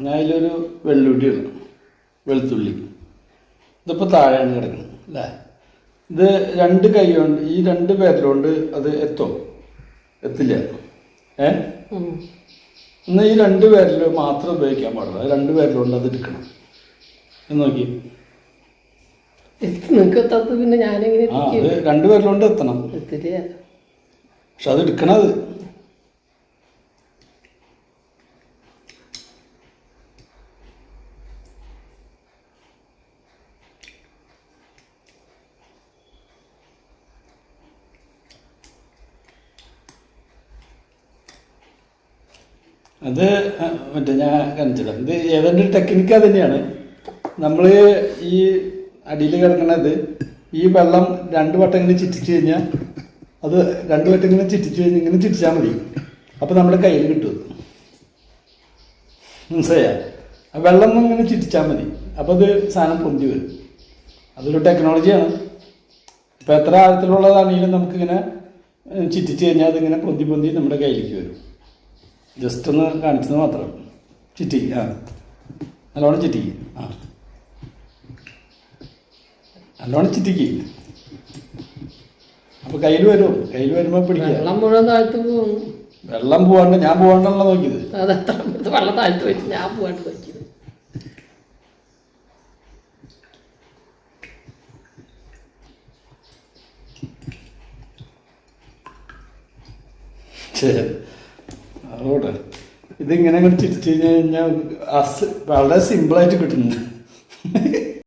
ഞാൻ അതിലൊരു വെള്ളുള്ളി ഇടണം വെളുത്തുള്ളി. ഇതിപ്പോൾ താഴെയാണ് കിടക്കുന്നത് അല്ലേ? ഇത് രണ്ട് കൈ കൊണ്ട് ഈ രണ്ട് പേരിലുകൊണ്ട് അത് എത്തോ. എത്തില്ല. ഏ. എന്നാൽ ഈ രണ്ട് പേരിൽ മാത്രം ഉപയോഗിക്കാൻ പാടില്ല രണ്ട് പേരിലുണ്ട് അത് എടുക്കണം. എന്ന് നോക്കി. നിങ്ങൾക്ക് പിന്നെ ഞാനെങ്ങനെ ആ അത് രണ്ട് പേരിലുകൊണ്ട് എത്തണം. എത്തില്ല. പക്ഷെ അത് എടുക്കണത്. അത് മറ്റേ ഞാൻ കാണിച്ചത് ഇത് ഏതാണ്ട് ടെക്നിക്ക് തന്നെയാണ്. നമ്മൾ ഈ അടിയിൽ കിടക്കണത് ഈ വെള്ളം രണ്ട് വട്ടം ഇങ്ങനെ ചിറ്റിച്ച് കഴിഞ്ഞാൽ അത് രണ്ട് വട്ടം ഇങ്ങനെ ചിറ്റിച്ച് കഴിഞ്ഞാൽ ഇങ്ങനെ ചിറ്റിച്ചാൽ മതി. അപ്പോൾ നമ്മുടെ കയ്യിൽ കിട്ടും മനസ്സിലായാ? വെള്ളം ഇങ്ങനെ ചിറ്റിച്ചാൽ മതി. അപ്പോൾ അത് സാധനം പൊന്തി വരും. അതൊരു ടെക്നോളജിയാണ് ഇപ്പോൾ എത്ര ആഴത്തിലുള്ളതാണെങ്കിലും നമുക്കിങ്ങനെ ചിറ്റിച്ച് കഴിഞ്ഞാൽ അതിങ്ങനെ പൊന്തി പൊന്തി നമ്മുടെ കയ്യിലേക്ക് വരും. ജസ്റ്റ് ഒന്ന് കാണിച്ചത് മാത്രം. ചിറ്റി ആ. നല്ലോണം ചിറ്റിക്ക് ആ. നല്ലോണം ചിറ്റിക്ക്. അപ്പോൾ കയ്യിൽ വരും കയ്യിൽ വരുമ്പോൾ പിടിക്കുക വെള്ളം മുഴുവൻ താഴ്ത്തു പോകും വെള്ളം പോവാണ്ട് ഞാൻ പോവാണ്ടല്ല നോക്കിയത്. അത് ഇത് വെള്ളം താഴ്ത്തു വെച്ച് ഞാൻ പോകാണ്ട് നോക്കിയത്. ശരി. അതോട്ടെ ഇതിങ്ങനെ ചിരിച്ചു കഴിഞ്ഞാൽ കഴിഞ്ഞാൽ വളരെ സിമ്പിളായിട്ട് കിട്ടുന്നു